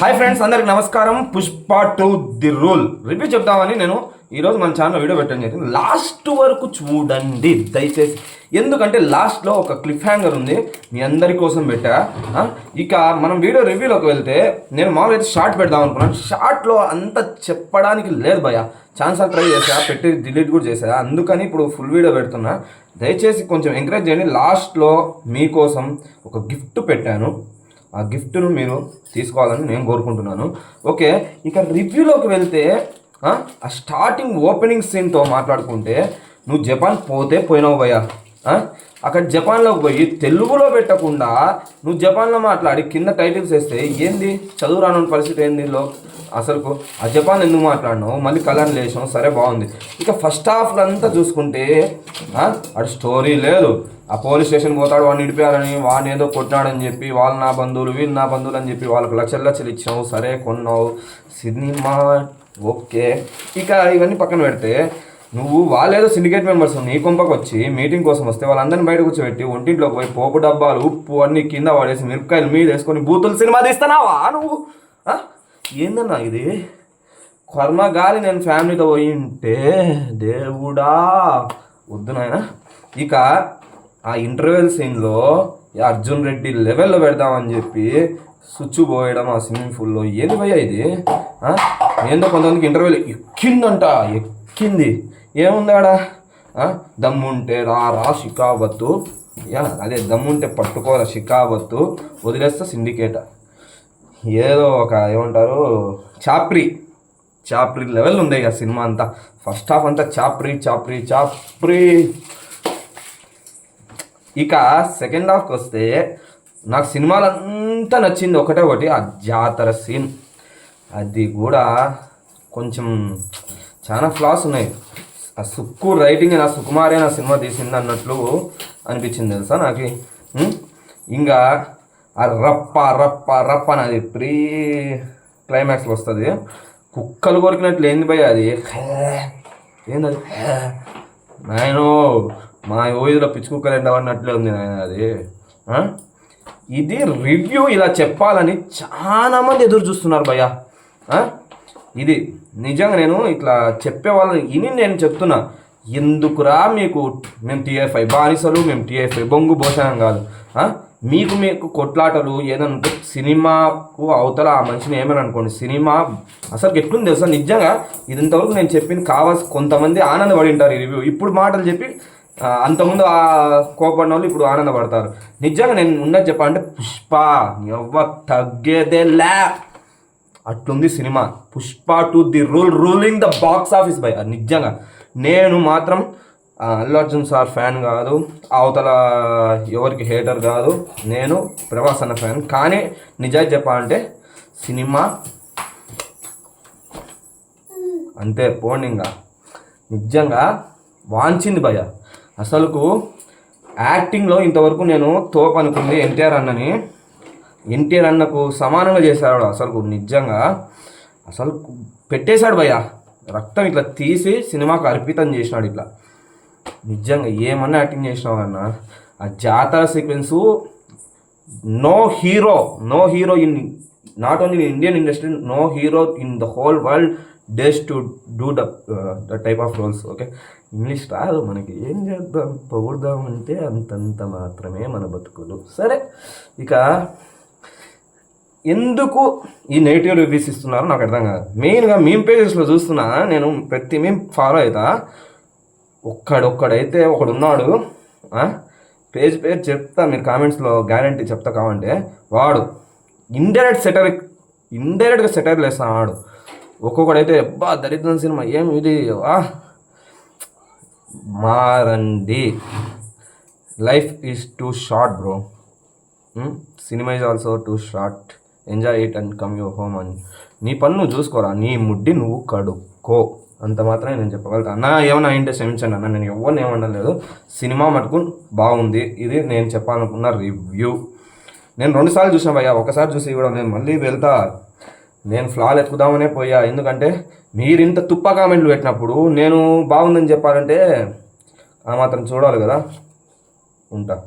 Hi friends అందరికి నమస్కారం. Pushpa two the rule. Review చెప్తామని నేను ఈరోజు మన ఛానల్ వీడియో పెట్టడం జరిగింది. లాస్ట్ వరకు చూడండి దయచేసి. ఎందుకంటే లాస్ట్లో ఒక క్లిఫ్ హ్యాంగర్ ఉంది. మీ అందరి కోసం పెట్టా. ఇక మనం వీడియో రివ్యూలోకి వెళ్తే నేను మామూలుగా అయితే షార్ట్ పెడదాం అనుకున్నాను. షార్ట్లో అంత చెప్పడానికి లేదు భయ ఛాన్స్ ట్రై చేసా పెట్టి డిలీట్ కూడా చేసా అందుకని ఇప్పుడు ఫుల్ వీడియో పెడుతున్నా. దయచేసి కొంచెం ఎంకరేజ్ చేయండి. లాస్ట్లో మీకోసం ఒక గిఫ్ట్ పెట్టాను. ఆ గిఫ్ట్ను మీరు తీసుకోవాలని నేను కోరుకుంటున్నాను. ఓకే ఇక రివ్యూలోకి వెళ్తే ఆ స్టార్టింగ్ ఓపెనింగ్ సీన్తో మాట్లాడుకుంటే నువ్వు జపాన్ పోతే పోయినావు భయ్యా. అక్కడ జపాన్లోకి పోయి తెలుగులో పెట్టకుండా నువ్వు జపాన్లో మాట్లాడి కింద టైటిల్స్ వేస్తే ఏంది? చదువు రానున్న పరిస్థితి ఏంది లో అసలు ఆ జపాన్ ఎందుకు మాట్లాడినావు? మళ్ళీ కలర్ లేసాం సరే బాగుంది. ఇక ఫస్ట్ హాఫ్లో అంతా చూసుకుంటే అటు స్టోరీ లేదు. ఆ పోలీస్ స్టేషన్ పోతాడు వాడిని ఇడిపోయారని వాడిని ఏదో కొట్టినాడని చెప్పి వాళ్ళు నా బంధువులు వీళ్ళు నా బంధువులు అని చెప్పి వాళ్ళకి లక్షలు లక్షలు ఇచ్చావు సరే కొన్నావు. Cinema okay. ఇక ఇవన్నీ పక్కన పెడితే నువ్వు వాళ్ళేదో సిండికేట్ మెంబర్స్ నీ కొంపకు వచ్చి మీటింగ్ కోసం వస్తే వాళ్ళందరిని బయట కూర్చోబెట్టి ఒంటింట్లోకి పోయి పోపు డబ్బాలు ఉప్పు అన్ని కింద పడేసి మిరపకాయలు మీద వేసుకొని బూతులు సినిమా తీస్తున్నావా నువ్వు? ఏందన్నా ఇది? కర్మ గాలి నేను ఫ్యామిలీతో పోయి ఉంటే దేవుడా. వద్దు నాయన. ఇక ఆ ఇంటర్వెల్ సీన్లో అర్జున్ రెడ్డి లెవెల్లో పెడదామని చెప్పి స్విచ్ పోయడం ఆ స్విమ్మింగ్ పూల్లో ఏంది భయ్యా ఇది? ఏందో కొంతమందికి ఇంటర్వెల్ ఎక్కిందంట ఎక్కింది. ఏముందాడ దమ్ముంటే రా రా షికావత్తు. యా అదే దమ్ముంటే పట్టుకోరా షికావత్తు. వదిలేస్తా సిండికేట. ఏదో ఒక ఏమంటారు? చాప్రి. చాప్రి లెవెల్ ఉంది ఇక సినిమా అంతా. ఫస్ట్ హాఫ్ అంతా చాప్రి చాప్రి చాప్రి. ఇక సెకండ్ హాఫ్కి వస్తే నాకు సినిమాలంతా నచ్చింది ఒకటే ఒకటి ఆ జాతర సీన్. అది కూడా కొంచెం చాలా ఫ్లాస్ ఉన్నాయి. ఆ సుక్కు రైటింగ్ నా సుకుమారే నా సినిమా తీసింది అన్నట్లు అనిపించింది తెలుసా నాకు? ఇంకా ఆ రప్ప రప్ప రప్ప అనేది ప్రీ క్లైమాక్స్లో వస్తుంది. కుక్కలు కొరికినట్లు ఏంది పోయి అది? ఏంది నాయనో మా ఓయిలో పిచ్చి కుక్కలు ఎండవన్నట్లే ఉంది నాయన అది. ఇది రివ్యూ ఇలా చెప్పాలని చాలా మంది ఎదురు చూస్తున్నారు భయ్యా. ఇది నిజంగా నేను ఇట్లా చెప్పే వాళ్ళని ఇని నేను చెప్తున్నా. ఎందుకురా మీకు మేము టీఎఫ్ఐ బానిసలు మేము టీఎఫ్ఐ బొంగు భోషణం కాదు. మీకు మీకు కొట్లాటలు ఏదైనా ఉంటే సినిమాకు అవతల ఆ మనిషిని ఏమని అనుకోండి? సినిమా అసలు ఎట్లుంది తెలుసా? నిజంగా ఇది ఇంతవరకు నేను చెప్పింది కావాల్సి కొంతమంది ఆనందపడి ఉంటారు ఈ రివ్యూ ఇప్పుడు మాటలు చెప్పి అంతకుముందు ఆ కోపడిన వాళ్ళు ఇప్పుడు ఆనందపడతారు. నిజంగా నేను ఉన్నది చెప్పాలంటే పుష్ప ఎవ్వ తగ్గేదే ల్యా అట్లుంది cinema. Pushpa two the rule ruling the box office by నిజంగా. నేను మాత్రం అల్లు అర్జున్ సార్ ఫ్యాన్ కాదు. అవతల ఎవరికి హేటర్ కాదు. నేను ప్రభాస్ అన్న ఫ్యాన్. కానీ నిజాయి చెప్పాలంటే సినిమా అంతే పోండి ఇంకా. నిజంగా వాంచింది భయ అసలుకు యాక్టింగ్లో ఇంతవరకు నేను తోపు అనుకుంది ఎన్టీఆర్ అన్నని. ఎన్టీఆర్ అన్నకు సమానంగా చేశాడు అసలు నిజంగా. అసలు పెట్టేశాడు భయ్య. రక్తం ఇట్లా తీసి సినిమాకు అర్పితం చేసినాడు ఇట్లా. నిజంగా ఏమన్నా యాక్టింగ్ చేసినావు అన్న? ఆ జాతర sequence no hero no hero in not only Indian industry no hero in the whole world dares to do the the type of roles okay? English రాదు మనకి. ఏం చేద్దాం? పొగుడదాం అంటే అంతంత మాత్రమే మన బతుకులు. సరే ఇక ఎందుకు ఈ నెగిటివ్ రివ్యూస్ ఇస్తున్నారో నాకు అర్థం కాదు. మెయిన్గా మేం పేజెస్లో చూస్తున్నా నేను ప్రతి మీమ్ ఫాలో అవుతా ఒక్కడొక్కడైతే ఒకడు ఉన్నాడు పేజ్ పేరు చెప్తా మీరు కామెంట్స్లో గ్యారంటీ చెప్తా కావంటే వాడు ఇండైరెక్ట్ సెటర్ ఇండైరెక్ట్గా సెటర్లు వేస్తాను వాడు. ఒక్కొక్కడైతే అబ్బా దరిద్రం సినిమా ఏం ఇది? మారండి. Life is too short bro cinema is also too short enjoy it and come your home అని నీ పన్ను నువ్వు చూసుకోరా? నీ ముడ్డి నువ్వు కడుక్కో. అంత మాత్రమే నేను చెప్పగలుగుతా. అన్న ఏమన్నా అయింటే క్షమించండి అన్న. నేను ఎవరిని ఏమనలేదు. సినిమా మటుకు బాగుంది. ఇది నేను చెప్పాలనుకున్న రివ్యూ. నేను రెండుసార్లు చూసిన భయ్యా. ఒకసారి చూసి కూడా నేను మళ్ళీ వెళ్తా. నేను ఫ్లాల్ ఎత్తుకుదామనే పోయా. ఎందుకంటే మీరు ఇంత తుప్ప కామెంట్లు పెట్టినప్పుడు నేను బాగుందని చెప్పాలంటే ఆ మాత్రం చూడాలి కదా. ఉంటా.